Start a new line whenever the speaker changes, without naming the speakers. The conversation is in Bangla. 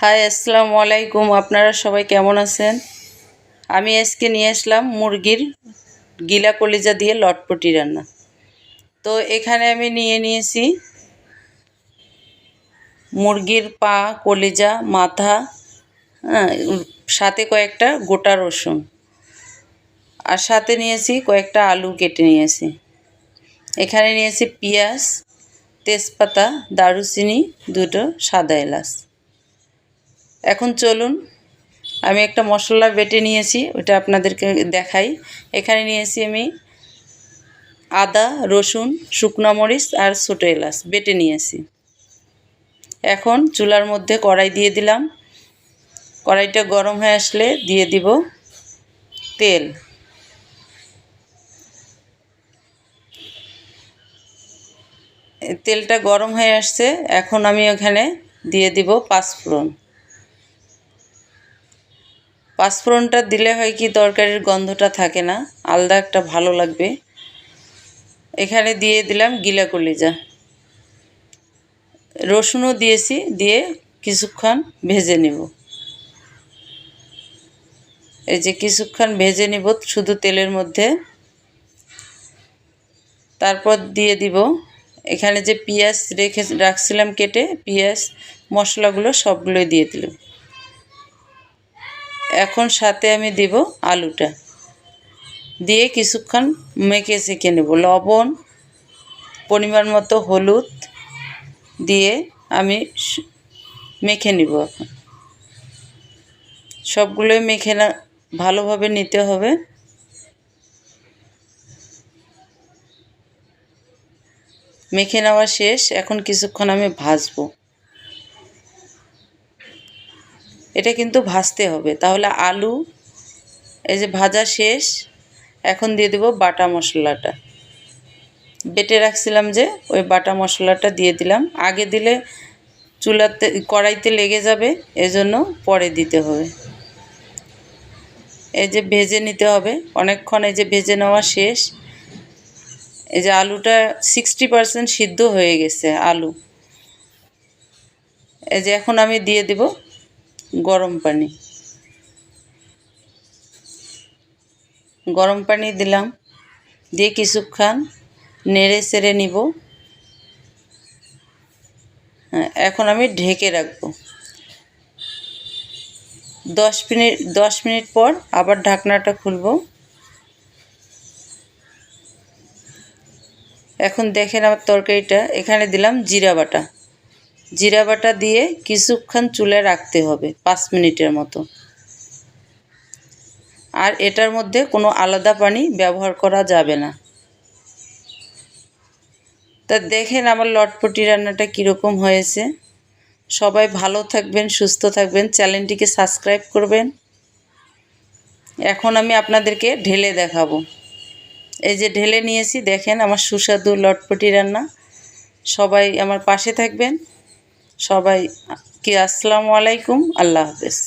হাই, আসসালামু আলাইকুম। আপনারা সবাই কেমন আছেন? আমি আজকে নিয়ে আসলাম মুরগির গিলা কলিজা দিয়ে লটপটি রান্না। তো এখানে আমি নিয়ে নিয়েছি মুরগির পা, কলিজা, মাথা হ্যাঁ সাথে কয়েকটা গোটা রসুন। আর সাথে নিয়েছি কয়েকটা আলু কেটে নিয়েছি। এখানে নিয়েছি পেঁয়াজ, তেজপাতা, দারুচিনি, দুটো সাদা এলাচ। এখন চলুন, আমি একটা মশলা বেটে নিয়েছি, ওটা আপনাদেরকে দেখাই। এখানে নিয়েছি আমি আদা, রসুন, শুকনো মরিচ আর ছোটো এলাচ বেটে নিয়েছি। এখন চুলার মধ্যে কড়াই দিয়ে দিলাম। কড়াইটা গরম হয়ে আসলে দিয়ে দিব তেল। তেলটা গরম হয়ে আসছে, এখন আমি ওখানে দিয়ে দিব পাঁচফোড়ন। পাঁচফোড়নটা দিলে হয় কি তরকারির গন্ধটা থাকে না। আলাদা একটা ভালো লাগবে। এখানে দিয়ে দিলাম গিলা কলিজা। রসুনও দিয়েছি, দিয়ে কিছুক্ষণ ভেজে নেব। এই যে কিছুক্ষণ ভেজে নিব শুধু তেলের মধ্যে। তারপর দিয়ে দিব। এখানে যে পেঁয়াজ রেখে রাখছিলাম কেটে, পেঁয়াজ, মশলাগুলো সবগুলোই দিয়ে দিলাম। এখন সাথে আমি দিব আলুটা। দিয়ে কিছুক্ষণ মেখে সেঁকে নেব। লবণ, পরিমাণ মতো হলুদ দিয়ে আমি মেখে নিব। এখন সবগুলোই মেখে না, ভালোভাবে নিতে হবে। মেখে নেওয়া শেষ। এখন কিছুক্ষণ আমি ভাজবো। এটা কিন্তু ভাজতে হবে। তাহলে আলু, এই যে ভাজা শেষ, এখন দিয়ে দেব বাটা মশলাটা। বেটে রাখছিলাম যে, ওই বাটা মশলাটা দিয়ে দিলাম। আগে দিলে চুলাতে, কড়াইতে লেগে যাবে, এজন্য পরে দিতে হবে। এই যে ভেজে নিতে হবে। অনেকক্ষণ এই যে ভেজে নেওয়া শেষ। এই যে আলুটা সিক্সটি পারসেন্ট সিদ্ধ হয়ে গেছে, আলু। এই যে এখন আমি দিয়ে দেব গরম পানি। গরম পানি দিলাম। দিয়ে কিছুক্ষণ নেড়ে সেড়ে নিব। হ্যাঁ এখন আমি ঢেকে রাখব। দশ মিনিট দশ মিনিট পর আবার ঢাকনাটা খুলব। এখন দেখেন আমার তরকারিটা। এখানে দিলাম জিরা বাটা। জিরা বাটা দিয়ে কিছুক্ষণ চুলে রাখতে হবে, পাঁচ মিনিটের মতো। আর এটার মধ্যে কোনো আলাদা পানি ব্যবহার করা যাবে না। তা দেখেন আমার লটপটি রান্নাটা কীরকম হয়েছে। সবাই ভালো থাকবেন, সুস্থ থাকবেন। চ্যানেলটিকে সাবস্ক্রাইব করবেন। এখন আমি আপনাদেরকে ঢেলে দেখাবো। এই যে ঢেলে নিয়েছি, দেখেন আমার সুস্বাদু লটপটি রান্না। সবাই আমার পাশে থাকবেন। সবাই কি আসসালামু আলাইকুম আল্লাহ হাফেজ।